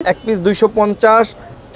এক পিস দুইশো পঞ্চাশ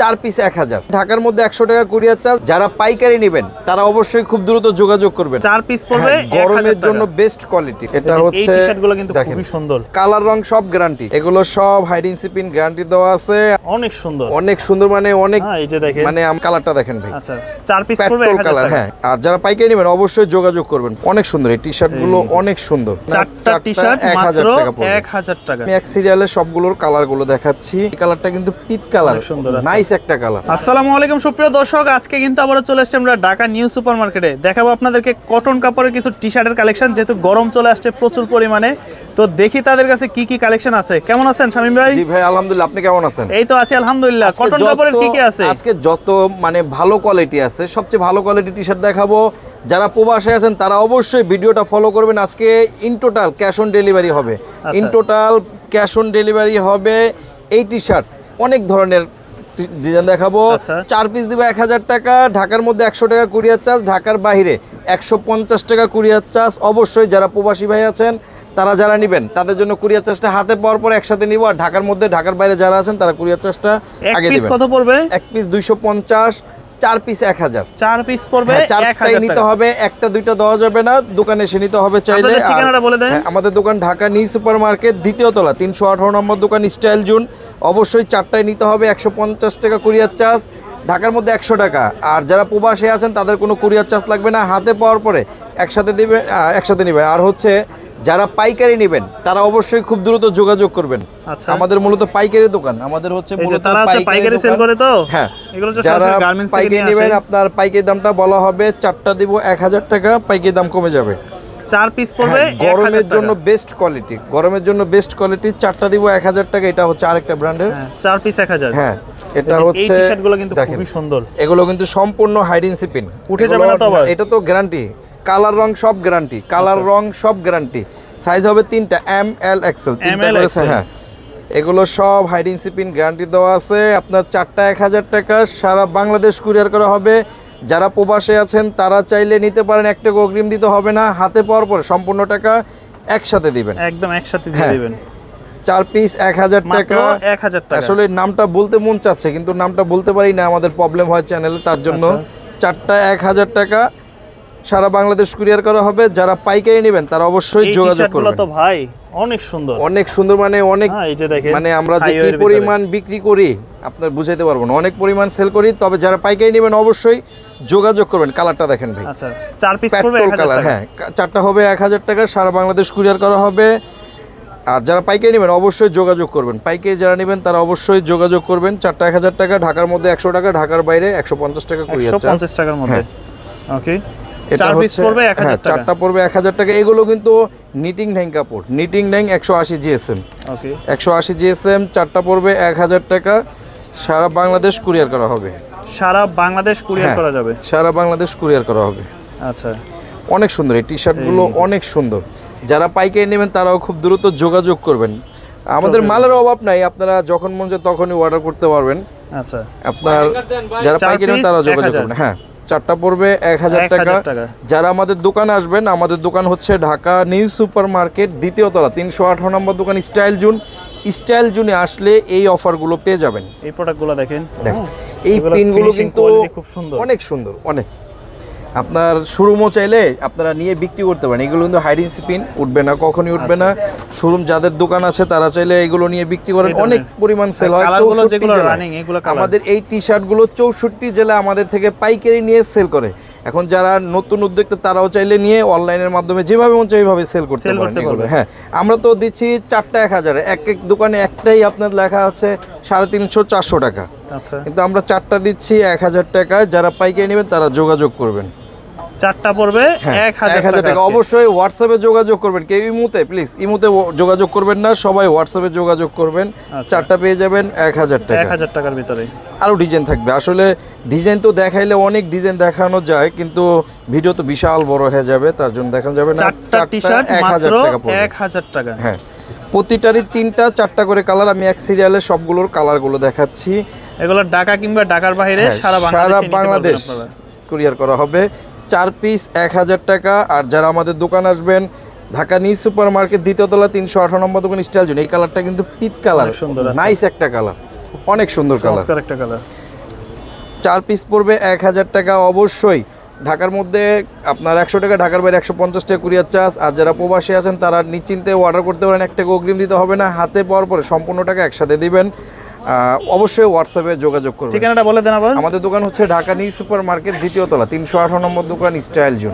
চার পিস এক হাজার। ঢাকার মধ্যে একশো টাকা কুরিয়ার চার্জ যারা পাইকারি নেবেন তারা অবশ্যই খুব দ্রুত যোগাযোগ করবেন। চার পিস পড়বে হ্যাঁ, গরমের জন্য বেস্ট কোয়ালিটি এটা এই হচ্ছে টি-শার্ট কিন্তু দেখেন খুবই সুন্দর। কালার রং সব গ্যারান্টি এগুলো সব হাইডিং সিপিন গ্যারান্টি দেওয়া আছে। অনেক সুন্দর। অনেক সুন্দর মানে অনেক হ্যাঁ এই যে দেখেন। মানে কালারটা দেখেন ভাই। আচ্ছা চার পিস পড়বে পেট্রোল 1000 কালার টাকা। হ্যাঁ। আর যারা পাইকারি নেবেন অবশ্যই যোগাযোগ করবেন। অনেক সুন্দর এই টি শার্টগুলো অনেক সুন্দর। চারটা টি-শার্ট এক মাত্র হাজার টাকা পড়বে। এক হাজার টাকা। আমি এক সিরিয়ালের সবগুলোর কালারগুলো দেখাচ্ছি। এই কালারটা কিন্তু পিত কালার অনেক সুন্দর আছে। নাইস একটা কালার। আসসালামু আলাইকুম সুপ্রিয় দর্শক আজকে কিন্তু আবারও চলে এসেছি আমরা ঢাকা নিউ সুপার মার্কেটে দেখাবো আপনাদেরকে কটন কাপড়ের কিছু টি শার্টের কালেকশন যেহেতু গরম চলে আসছে প্রচুর পরিমাণে। তো দেখি তাদের কাছে কি কি কালেকশন আছে। কেমন আছেন শামিম ভাই? জি ভাই আলহামদুলিল্লাহ আপনি কেমন আছেন? এই তো আছি আলহামদুলিল্লাহ। কটন কাপড়ের কি কি আছে? আজকে যত মানে ভালো কোয়ালিটি আছে সবচেয়ে ভালো কোয়ালিটি টি শার্ট দেখাবো। যারা প্রবাসে আছেন তারা অবশ্যই ভিডিওটা ফলো করবেন। আজকে in total cash on delivery হবে। In total cash on delivery হবে এই টি শার্ট অনেক ধরনের ডিজাইন দেখাবো। আচ্ছা। চার পিস দিবে এক হাজার টাকা ঢাকার মধ্যে একশো টাকা কুরিয়ার চার্জ ঢাকার বাহিরে একশো পঞ্চাশ টাকা কুরিয়ার চার্জ। অবশ্যই যারা প্রবাসী ভাই আছেন তারা যারা নেবেন তাদের জন্য কুরিয়ার চার্জটা হাতে পাওয়ার পর একসাথে নিব। আর ঢাকার মধ্যে ঢাকার বাইরে যারা আছেন তারা কুরিয়ার চার্জটা আগে দিবেন। কত পড়বে? এক পিস দুইশো পঞ্চাশ চার পিস এক হাজার। চার পিস পড়বে হ্যাঁ, চারটাই নিতে হবে একটা দুইটা দেওয়া যাবে না দোকানে এসে নিতে হবে চাইলে। হ্যাঁ, আমাদের দোকান ঢাকা নিউ সুপার মার্কেট দ্বিতীয় তলা তিনশো আঠারো নম্বর দোকান স্টাইল জুন। অবশ্যই চারটায় নিতে হবে একশো পঞ্চাশ টাকা কুরিয়ার চার্জ। ঢাকার মধ্যে একশো টাকা। আর যারা প্রবাসে আছেন তাদের কোনো কুরিয়ার চার্জ লাগবে না হাতে পাওয়ার পরে একসাথে দিবে একসাথে নেবেন আর হচ্ছে যারা পাইকারি নেবেন তারা অবশ্যই খুব দ্রুত যোগাযোগ করবেন। আচ্ছা। আমাদের মূলত পাইকারি দোকান আমাদের হচ্ছে মূলত পাইকারি সেল করে তো? হ্যাঁ যারা পাইকারি নেবেন আপনার পাইকারি দামটা বলা হবে চারটা দিব এক হাজার টাকা পাইকারি দাম কমে যাবে। চার পিস পড়বে হ্যাঁ, গরমের জন্য বেস্ট কোয়ালিটি গরমের জন্য বেস্ট কোয়ালিটি চারটা দিব এক হাজার টাকা এটা হচ্ছে আরেকটা ব্র্যান্ডের চার পিস এক হাজার। হ্যাঁ এটা হচ্ছে টি শার্টগুলো কিন্তু খুবই সুন্দর। এগুলো কিন্তু সম্পূর্ণ হাইডিন সিপিন উঠে যাবে না তো আবার? এটা তো গ্যারান্টি কালার রং সব গ্যারান্টি কালার আচ্ছা। রং সব গ্যারান্টি সাইজ হবে তিনটা এম এল এক্সেল হ্যাঁ। এগুলো সব হাইডিং সিপিন গ্যারান্টি দেওয়া আছে। আপনার চারটা এক হাজার টাকা সারা বাংলাদেশ কুরিয়ার করা হবে। যারা প্রবাসে আছেন তারা চাইলে নিতে পারেন। একটা অগ্রিম দিতে হবে না। হাতে পাওয়ার পরে সম্পূর্ণ টাকা একসাথে দিবেন। একদম একসাথে দিয়ে হ্যাঁ, দিবেন। চার পিস এক হাজার টাকা। এক হাজার টাকা। আসলে নামটা বলতে মন চাচ্ছে কিন্তু নামটা বলতে পারি না। আমাদের প্রবলেম হয় চ্যানেলে তার জন্য আচ্ছা। চারটা এক হাজার টাকা। সারা বাংলাদেশ কুরিয়ার করা হবে। যারা পাইকারি নেবেন তারা অবশ্যই যোগাযোগ করবেন। তো ভাই অনেক সুন্দর। অনেক সুন্দর মানে অনেক হ্যাঁ, এই যে দেখেন, মানে আমরা যে কি পরিমাণ বিক্রি করি আপনার বুঝাইতে পারব না। অনেক পরিমাণ সেল করি তবে যারা পাইকারি নেবেন অবশ্যই যোগাযোগ করবেন। কালারটা দেখেন ভাই। আচ্ছা চার পিস পেট্রোল কালার টাকা? হ্যাঁ চারটা হবে এক হাজার টাকা সারা বাংলাদেশ কুরিয়ার করা হবে। আর যারা পাইকারি নেবেন অবশ্যই যোগাযোগ করবেন। পাইকারি যারা নেবেন তারা অবশ্যই যোগাযোগ করবেন। চারটা এক হাজার টাকা ঢাকার মধ্যে একশো টাকা ঢাকার বাইরে একশো পঞ্চাশ টাকা কুরিয়ার চার্জ পঞ্চাশ টাকার মধ্যে। ওকে এটা হচ্ছে হ্যাঁ চারটা পড়বে এক হাজার টাকা। এগুলো কিন্তু নিটিং ঢ্যাং কাপড়। নিটিং ঢ্যাং একশো আশি জিএসএম একশো আশি জিএসএম চারটা পড়বে এক হাজার টাকা। সারা বাংলাদেশ কুরিয়ার করা হবে। সারা বাংলাদেশ কুরিয়ার হ্যাঁ, করা যাবে? সারা বাংলাদেশ কুরিয়ার করা হবে। আচ্ছা। অনেক সুন্দর। এই টি শার্টগুলো অনেক সুন্দর। যারা পাইকারি নেবেন তারাও খুব দ্রুত যোগাযোগ করবেন। আমাদের মালের অভাব নাই। আপনারা যখন মন যায় তখনই অর্ডার করতে পারবেন। আচ্ছা। আপনার যারা পাইকারি নেবেন piece, তারা যোগাযোগ। করবেন। হ্যাঁ। চারটা পড়বে এক হাজার এক টাকা। যারা আমাদের দোকানে আসবেন আমাদের দোকান হচ্ছে ঢাকা নিউ সুপার মার্কেট দ্বিতীয় তলা তিনশো আঠারো নম্বর দোকান স্টাইল জুন। স্টাইল জুনে আসলে এই অফারগুলো পেয়ে যাবেন। এই প্রোডাক্টগুলো দেখেন। দেখেন এই পিন পিনগুলো কিন্তু খুব সুন্দর। অনেক সুন্দর অনেক। আপনার শোরুমও চাইলে আপনারা নিয়ে বিক্রি করতে পারেন। এগুলো কিন্তু হাইডিং পিন উঠবে না কখনই উঠবে না। শোরুম যাদের দোকান আছে তারা চাইলে এগুলো নিয়ে বিক্রি করেন। অনেক পরিমাণ সেল হয়। চৌষট্টি। আমাদের এই টি শার্টগুলো চৌষট্টি জেলা আমাদের থেকে পাইকারি নিয়ে সেল করে। এখন যারা নতুন উদ্যোক্তা তারাও চাইলে নিয়ে অনলাইনের মাধ্যমে যেভাবে মন চাই এইভাবে সেল করতে পারেন এগুলো। হ্যাঁ আমরা তো দিচ্ছি চারটা এক হাজারে। এক এক দোকানে একটাই আপনার লেখা আছে সাড়ে তিনশো চারশো টাকা। আচ্ছা। কিন্তু আমরা চারটা দিচ্ছি এক হাজার টাকায়। যারা পাইকারি নেবেন তারা যোগাযোগ করবেন। চারটা পড়বে হ্যাঁ, এক হাজার টাকা অবশ্যই হোয়াটসঅ্যাপে যোগাযোগ করবেন কেউ ইমুতে প্লিজ ইমুতে যোগাযোগ করবেন না সবাই হোয়াটসঅ্যাপে যোগাযোগ করবেন আচ্ছা। চারটা পেয়ে যাবেন এক হাজার টাকা। এক হাজার টাকার ভিতরে আরও ডিজাইন থাকবে। আসলে ডিজাইন তো দেখাইলে অনেক ডিজাইন দেখানো যায় কিন্তু ভিডিও তো বিশাল বড় হয়ে যাবে তার জন্য দেখানো যাবে না। চারটা টি শার্ট এক হাজার টাকা পড়বে। এক হাজার টাকা। হ্যাঁ। প্রতিটারই তিনটা চারটা করে কালার আমি এক সিরিয়ালে সবগুলোর কালারগুলো দেখাচ্ছি। এগুলো ঢাকা কিংবা ঢাকার বাইরে হ্যাঁ, সারা সারা বাংলাদেশ কুরিয়ার করা হবে। চার পিস এক হাজার টাকা। আর যারা আমাদের দোকান আসবেন ঢাকা নিউ সুপার মার্কেট দ্বিতীয় তলা তিনশো আঠারো নম্বর দোকান স্টাইল জন্য এই কালারটা কিন্তু পিত কালার। সুন্দর নাইস একটা কালার। অনেক সুন্দর কালার। একটা কালার। চার পিস পড়বে এক হাজার টাকা অবশ্যই। ঢাকার মধ্যে আপনার একশো টাকা ঢাকার বাইরে একশো পঞ্চাশ টাকা কুরিয়ার চার্জ। আর যারা প্রবাসী আছেন তারা নিশ্চিন্তে অর্ডার করতে পারেন। এক টাকা অগ্রিম দিতে হবে না। হাতে পাওয়ার পরে সম্পূর্ণ টাকা একসাথে দিবেন। অবশ্যই হোয়াটসঅ্যাপে যোগাযোগ করবেন। ঠিকানাটা বলে দেন আবার। আমাদের দোকান হচ্ছে ঢাকা নিউ সুপার মার্কেট দ্বিতীয় তলা তিনশো আঠারো নম্বর দোকান স্টাইল জোন।